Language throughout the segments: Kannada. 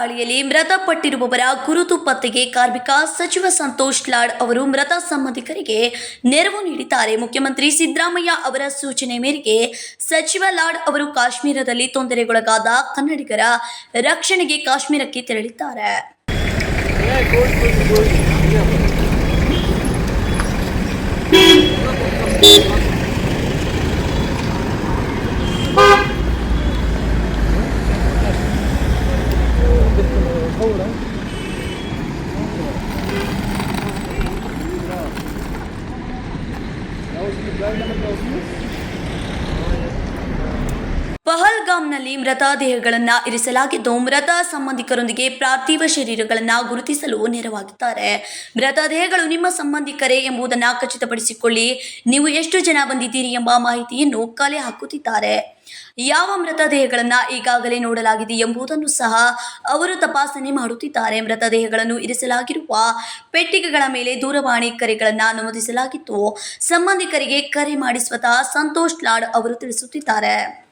ದಾಳಿಯಲ್ಲಿ ಮೃತಪಟ್ಟಿರುವವರ ಗುರುತು ಪತ್ತೆಗೆ ಕಾರ್ಮಿಕ ಸಚಿವ ಸಂತೋಷ್ ಲಾಡ್ ಅವರು ಮೃತ ಸಂಬಂಧಿಕರಿಗೆ ನೆರವು ನೀಡಿದ್ದಾರೆ. ಮುಖ್ಯಮಂತ್ರಿ ಸಿದ್ದರಾಮಯ್ಯ ಅವರ ಸೂಚನೆ ಮೇರೆಗೆ ಸಚಿವ ಲಾಡ್ ಅವರು ಕಾಶ್ಮೀರದಲ್ಲಿ ತೊಂದರೆಗೊಳಗಾದ ಕನ್ನಡಿಗರ ರಕ್ಷಣೆಗೆ ಕಾಶ್ಮೀರಕ್ಕೆ ತೆರಳಿದ್ದಾರೆ. That was the guy that was ಪಹಲ್ಗಾಮ್ನಲ್ಲಿ ಮೃತದೇಹಗಳನ್ನು ಇರಿಸಲಾಗಿದ್ದು, ಮೃತ ಸಂಬಂಧಿಕರೊಂದಿಗೆ ಪಾರ್ಥಿವ ಶರೀರಗಳನ್ನು ಗುರುತಿಸಲು ನೆರವಾಗಿದ್ದಾರೆ. ಮೃತದೇಹಗಳು ನಿಮ್ಮ ಸಂಬಂಧಿಕರೇ ಎಂಬುದನ್ನು ಖಚಿತಪಡಿಸಿಕೊಳ್ಳಿ. ನೀವು ಎಷ್ಟು ಜನ ಬಂದಿದ್ದೀರಿ ಎಂಬ ಮಾಹಿತಿಯನ್ನು ಕಲೆ ಹಾಕುತ್ತಿದ್ದಾರೆ. ಯಾವ ಮೃತದೇಹಗಳನ್ನು ಈಗಾಗಲೇ ನೋಡಲಾಗಿದೆ ಎಂಬುದನ್ನು ಸಹ ಅವರು ತಪಾಸಣೆ ಮಾಡುತ್ತಿದ್ದಾರೆ. ಮೃತದೇಹಗಳನ್ನು ಇರಿಸಲಾಗಿರುವ ಪೆಟ್ಟಿಗೆಗಳ ಮೇಲೆ ದೂರವಾಣಿ ಕರೆಗಳನ್ನು ನಮೂದಿಸಲಾಗಿತ್ತು. ಸಂಬಂಧಿಕರಿಗೆ ಕರೆ ಮಾಡಿ ಸ್ವತಃ ಸಂತೋಷ್ ಲಾಡ್ ಅವರು ತಿಳಿಸುತ್ತಿದ್ದಾರೆ.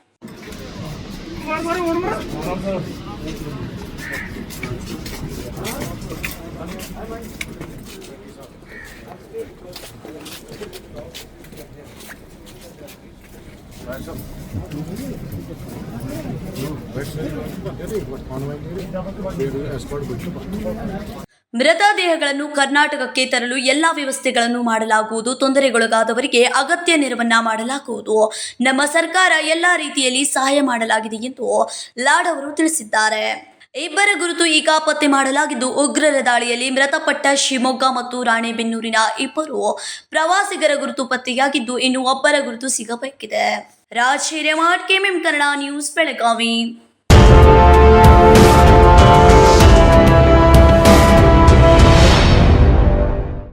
ఎస్పర్ట్ ಮೃತದೇಹಗಳನ್ನು ಕರ್ನಾಟಕಕ್ಕೆ ತರಲು ಎಲ್ಲ ವ್ಯವಸ್ಥೆಗಳನ್ನು ಮಾಡಲಾಗುವುದು. ತೊಂದರೆಗೊಳಗಾದವರಿಗೆ ಅಗತ್ಯ ನೆರವನ್ನ ಮಾಡಲಾಗುವುದು. ನಮ್ಮ ಸರ್ಕಾರ ಎಲ್ಲ ರೀತಿಯಲ್ಲಿ ಸಹಾಯ ಮಾಡಲಾಗಿದೆ ಎಂದು ಲಾಡ್ ಅವರು ತಿಳಿಸಿದ್ದಾರೆ. ಇಬ್ಬರ ಗುರುತು ಈಗ ಪತ್ತೆ ಮಾಡಲಾಗಿದ್ದು, ಉಗ್ರರ ದಾಳಿಯಲ್ಲಿ ಮೃತಪಟ್ಟ ಶಿವಮೊಗ್ಗ ಮತ್ತು ರಾಣೆಬೆನ್ನೂರಿನ ಇಬ್ಬರು ಪ್ರವಾಸಿಗರ ಗುರುತು ಪತ್ತೆಯಾಗಿದ್ದು, ಇನ್ನು ಒಬ್ಬರ ಗುರುತು ಸಿಗಬೇಕಿದೆ. Raj Hiremath KMM Kannada news Belagavi.